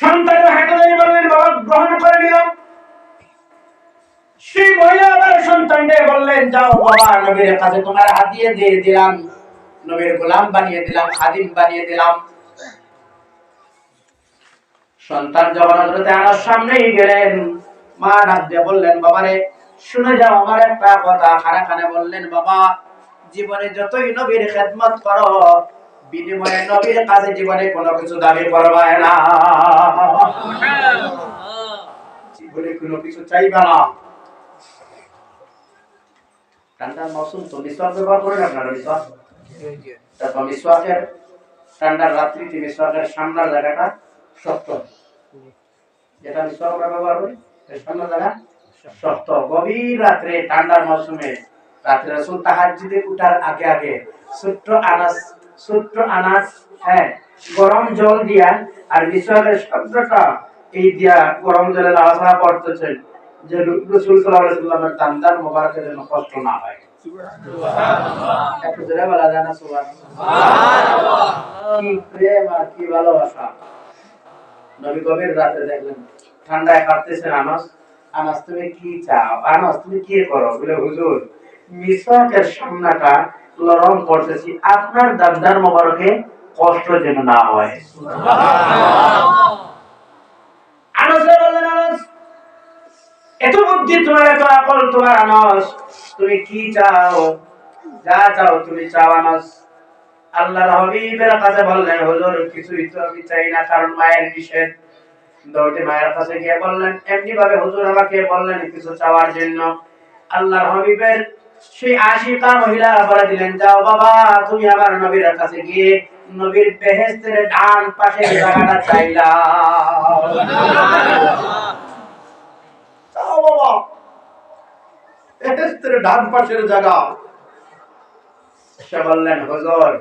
সন্তানের হাতে ধরে বললেন বাবা গ্রহণ করে সেই মহিলা আবার বললেন, যাও বাবা, নবীর কাছে তোমার দিয়ে দিলাম। নবীর গোলাম বানিয়ে দিলাম, খাদিম বানিয়ে দিলাম। সন্তান যখন হজরতে আনার সামনেই গেলেন, মা ডাক দিয়ে বললেন শুনে যাও, আমার একটা কথা। খানে বললেন, বাবা, জীবনে যতই নবীর খেদমত করো বিনিময়ে নবীর জীবনে কোনো কিছু দাবি না। জীবনে কোনো কিছু চাইবে না। ঠান্ডার মৌসুম তো ব্যবহার আপনারা রাত্রিতে জায়গাটা শক্ত। যেটা আমরা ব্যবহার করি জায়গা শক্ত। গভীর রাত্রে ঠান্ডার মৌসুমে রাত্রে রসুল তাহাজ্জুদে উঠার আগে আগে ছোট্ট আনাস ছোট্ট হ্যাঁ গরম জল দিয়া আর শব্দটা এই দিয়া গরম জলে করতেছেন যে রসুল সাল্লামের দান্দার যেন কষ্ট না হয়। একটু জোরে বলা যায় না সুবহানাল্লাহ? কি প্রেম আর কি ভালোবাসা। নবী গভীর রাতে দেখলেন ঠান্ডায় কাটতেছেন আনাস। আনাস তুমি কি চাও? আনাস তুমি কি করো? বলে হুজুর মিসওয়াকের সামনাটা লরম করতেছি, আপনার দান্দার মোবারকে কষ্ট যেন না হয়। এত বুদ্ধি, তোমার এত আকল, তোমার আনাস, তুমি কি চাও? যা চাও তুমি চাও, আনাস। হাবিবের কাছে বললেন, হুজুর, কিছুই তো আমি চাই না, কারণ মায়ের নিষেধ। দৌড়ে মায়ের কাছে গিয়ে বললেন এমনি ভাবে হুজুর আমাকে বললেন কিছু চাওয়ার জন্য। আল্লাহ হাবিবের সেই আশিকা মহিলা বলে দিলেন, যাও বাবা, তুমি আমার নবীর কাছে গিয়ে নবীর বেহেস্তের ডান পাশে জায়গাটা চাইলা বাবা বেহেস্তের ডান পাশের জায়গা। সে বললেন, হুজুর,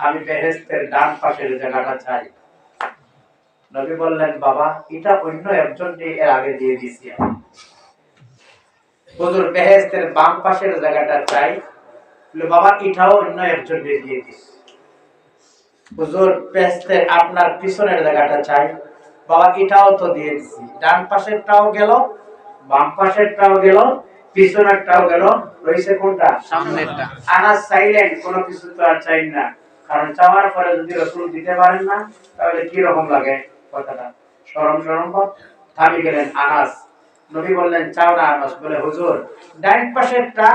আমি বেহেস্তের ডান পাশের জায়গাটা চাই। নবী বললেন, বাবা, এটা অন্য একজন এর আগে দিয়ে দিছি আমি। হুজুর বেহেস্তের বাম পাশের জায়গাটা চাই। বাবা এটাও অন্য একজন দিয়ে দিস। হুজুর বেহেস্তের আপনার পিছনের জায়গাটা চাই। বাবা এটাও তো দিয়ে দিছি। ডান পাশেরটাও গেল বাম পাশেরটাও গেল পিছনেরটাও গেল। রয়েছে কোনটা? সামনেরটা। আনাস চাইলেন কোনো কিছু তো আর চাই না। কারণ চাওয়ার পরে যদি রসুল দিতে পারেন না তাহলে কি রকম লাগে? কথাটা। সরম সরম। থামি গেলেন আনাস। নবী বললেন, চাও না আনাস বলে, হুজুর ডাইন পাশেরটা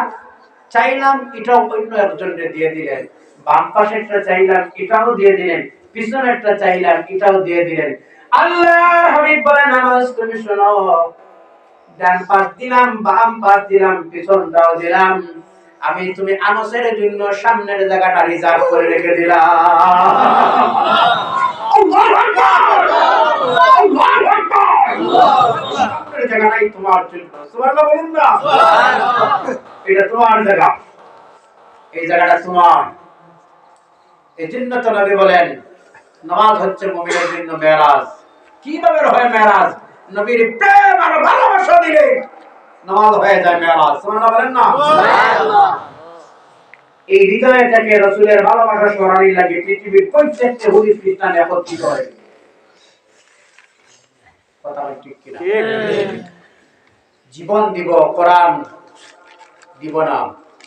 চাইলাম, এটাও অন্য একজনকে দিয়ে দিলেন। বাম পাশেরটা চাইলাম, এটাও দিয়ে দিলেন। পিছনেরটা চাইলাম, এটাও দিয়ে দিলেন। আল্লাহ হাবিব বলেন, আনাস, তুমি শোনো। ডান পাশ দিলাম, বাম পাশ দিলাম, পিছনটাও দিলাম। আমি তুমি আনসের জন্য সামনের জায়গাটা রিজার্ভ করে রেখে দিলাম আল্লাহু আকবার! আল্লাহু আকবার! সামনের জায়গাটাই তোমার জন্য। সুবহানাল্লাহ বলুন না। এটা তোমার জায়গা। এই জায়গাটা তোমার। এই জন্য তো নবী বলেন নামাজ হচ্ছে মুমিনের জন্য মেরাজ। কীভাবে হয় মেরাজ? নবীর প্রেম আর ভালোবাসা দিলে নামাজ হয়ে যায় মেরাজ। সুবহানাল্লাহ বলেন না? এই রসুলের ভালোবাসা স্মরণই লাগে পৃথিবীর প্রত্যেকটি হুদি খ্রিস্টান একত্রিত হয়। কথা ঠিক কিনা জীবন দিব কোরআন দিব না।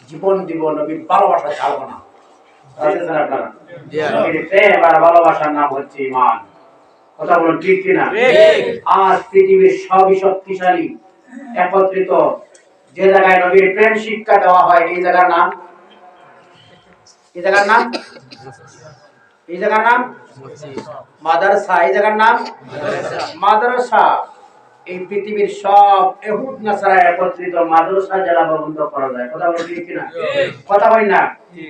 জীবন দিব নবীর ভালোবাসা ছাড়বো না। বুঝেছেন আপনারা? নবীর প্রেম আর ভালোবাসার নাম হচ্ছে ইমান কথা বলুন ঠিক কিনা? আজ পৃথিবীর সবই শক্তিশালী একত্রিত। যে জায়গায় নবীর প্রেম শিক্ষা দেওয়া হয় এই জায়গার নাম? এই জায়গার নাম? এই জায়গার নাম? মাদ্রাসা। এই জায়গার নাম? মাদ্রাসা। এই পৃথিবীর সব এহুদ নাসারা একত্রিত মাদ্রাসা যারা বন্ধ করা যায়। কথা বলি ঠিক কিনা? কথা বলি না?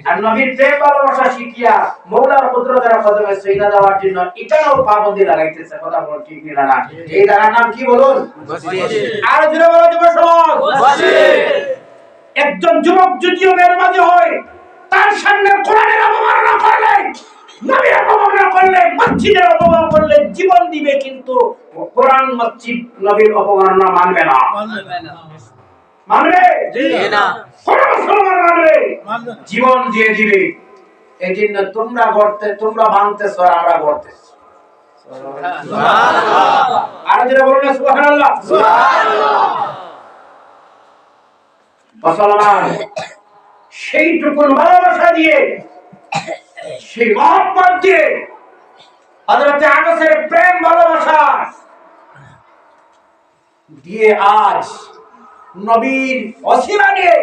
আর নবীর প্রেম, ভালোবাসা শিখিয়া মৌলার কুদরতের কদমে সইদা দেওয়ার জন্য এটাও পাবন্দি লাগাইতেছে। কথা বল ঠিক কিনা না? এই তার নাম কি বলুন? আর জুড়ে বলো যুব সমাজ। একজন যুবক যদিও মাঝে হয়, তার সামনে কোরআনের অবমাননা করলে নবীর অবমাননা করলে মসজিদের অপমান করলে জীবন দিবে কিন্তু কোরআন মসজিদ নবীর অপমাননা মানবে না। মানবে মুসলমান মানবে? জীবন দিয়ে দিবে। এই জন্য তোমরা গড়তে তোমরা ভাঙতেছ আর আমরা গড়তেছি। আর যেটা বলুন না সুবহানাল্লাহ। মুসলমান সেইটুকুন ভালোবাসা দিয়ে সেই মহব্বত দিয়ে হযরতে আনাসের প্রেম ভালোবাসা দিয়ে আজ নবীর অসিলা নিয়ে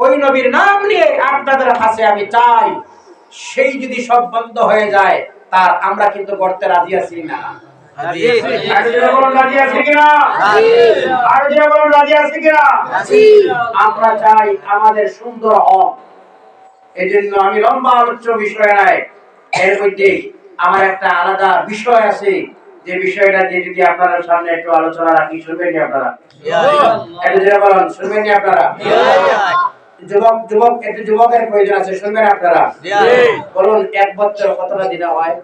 ওই নবীর নাম নিয়ে আপনাদের কাছে আমি চাই সেই যদি সব বন্ধ হয়ে যায় তার আমরা কিন্তু করতে রাজি আছি না। আমরা চাই আমাদের সুন্দর হোক এই জন্য আমি লম্বা আলোচ্য বিষয় নাই এর মধ্যে আমার একটা আলাদা বিষয় আছে। যে বিষয়টা দিয়ে যদি আপনাদের সামনে একটু আলোচনা রাখি শুনবেন আপনারা? শুনবেন আপনারা? যুবক যুবক একটু যুবকের প্রয়োজন আছে শুনবেন আপনারা? বলুন এক বছর কতটা দিনে হয়?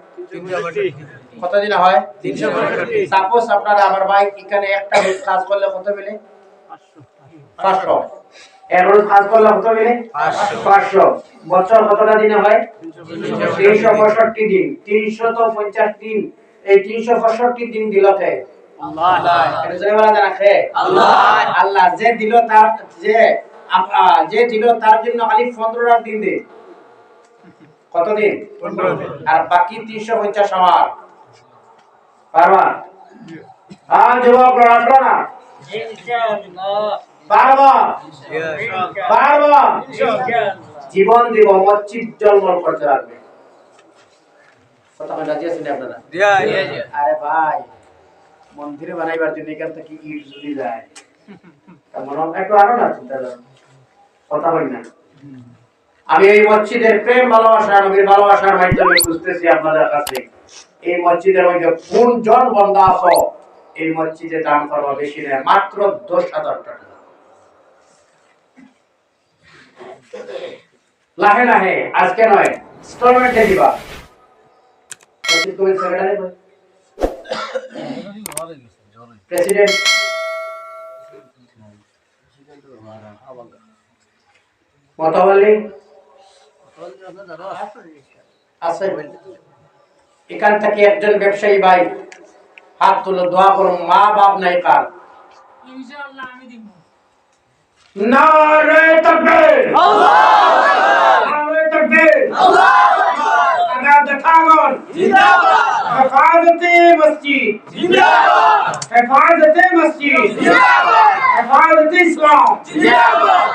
কত দিনে হয়? সাপোজ আপনারা আমার ভাই এখানে একটা কাজ করলে কত মিলে? পাঁচশো। এক রোজ করলে কত মিলে পাঁচশো। বছর কতটা দিনে হয়? তিনশো পঁয়ষট্টি। দিন। তিনশো তো পঞ্চাশ দিন। এই তিনশো পঁয়ষট্টি দিন দিল কে এটা জোরে বলা যায় না কে? আল্লাহ। যে দিল তার যে যে দিল তার জন্য খালি পনেরোটা দিন দে। কতদিন আর বাকি তিনশো পঞ্চাশ আমার। পারবা? হ্যাঁ যুবক না জীবন দিব করতে লাগবে। কথা রাজি আছেন আপনারা? আরে ভাই মন্দিরে বানাইবার জন্য এখান থেকে ইট যদি যায় তা মনে একটু আরও না চিন্তা কথা বলি না। আমি এই মসজিদের প্রেম ভালোবাসা নবীর ভালোবাসার মাধ্যমে বুঝতেছি আপনাদের কাছে। এই মসজিদের মধ্যে কোন জন বন্ধা আছো। এই মসজিদে দান করবা বেশি নেয় মাত্র দশ হাজার টাকা। লাহে লাহে আজকে নয় ইনস্টলমেন্টে দিবা? প্রেসিডেন্ট মতওয়ালি আছে। এখান থেকে একজন ব্যবসায়ী ভাই হাত তুলো দোয়া করুন মা বাপ নাই কার। নারে তাকবীর। নারে হেফাজতে মসজিদ। হেফাজতে মসজিদ। হেফাজতে ইসলাম।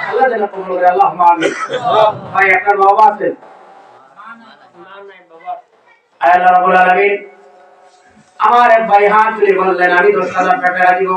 আল্লাহ যেন কবুল করে আল্লাহ আমিন। ভাই আপনার বাবা আছেন? আল্লাহ রাব্বুল আলামিন। আমার এক ভাই হাত তুলে বললেন আমি দশ হাজার টাকা দিব